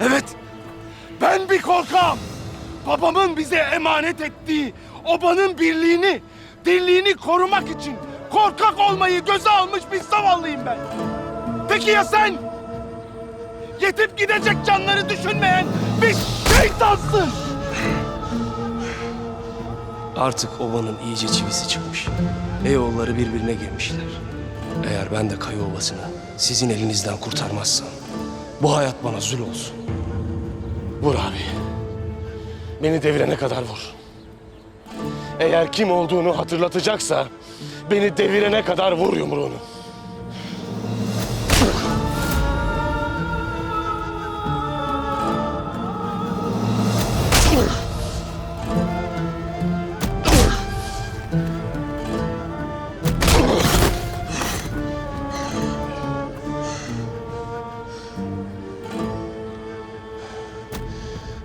Evet, ben bir korkağım. Babamın bize emanet ettiği obanın birliğini, dirliğini korumak için korkak olmayı göze almış bir zavallıyım ben. Peki ya sen? Yetip gidecek canları düşünmeyen bir şeytansın. Artık ovanın iyice çivisi çıkmış. Beyoğulları birbirine girmişler. Eğer ben de Kayı Ovası'nı sizin elinizden kurtarmazsam... ...bu hayat bana zul olsun. Vur abi. Beni devirene kadar vur. Eğer kim olduğunu hatırlatacaksa beni devirene kadar vur yumruğunu.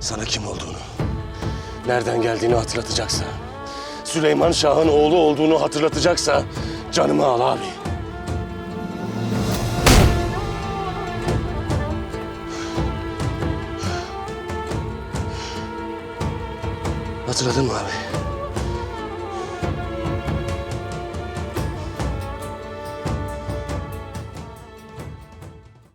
Sana kim olduğunu, nereden geldiğini hatırlatacaksa, Süleyman Şah'ın oğlu olduğunu hatırlatacaksa canımı al abi. Hatırladın mı abi?